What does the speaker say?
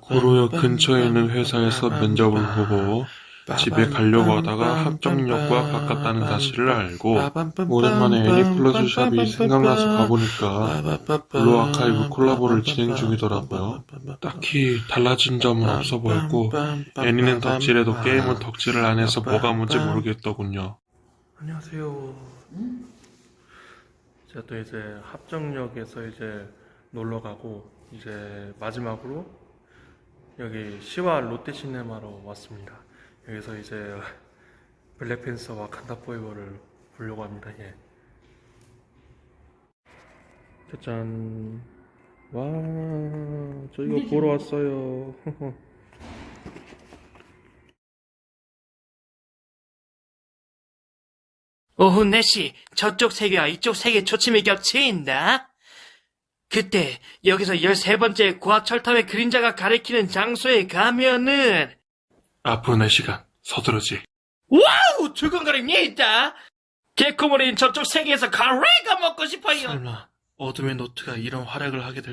구로역 근처에 있는 회사에서 면접을 보고 집에 가려고 하다가 합정역과 가깝다는 사실을 알고 오랜만에 애니플러스 샵이 생각나서 가보니까 블루 아카이브 콜라보를 진행 중이더라고요. 딱히 달라진 점은 없어 보였고 애니는 덕질해도 게임은 덕질을 안 해서 뭐가 뭔지 모르겠더군요. 안녕하세요. 제가 또 이제 합정역에서 이제 놀러 가고 이제 마지막으로 여기 시와 롯데시네마로 왔습니다. 여기서 이제 블랙팬서 와 칸다 포에버를 보려고 합니다. 예. 짜잔. 와, 저 이거 보러 왔어요. 오후 4시 저쪽 세계와 이쪽 세계 초침이 겹친다. 그때 여기서 13번째 고압철탑의 그림자가 가리키는 장소에 가면은 앞으로 4시간 서두르지. 와우! 두근거림이 있다. 개코모리는 저쪽 세계에서 카레가 먹고 싶어요. 설마 어둠의 노트가 이런 활약을 하게 될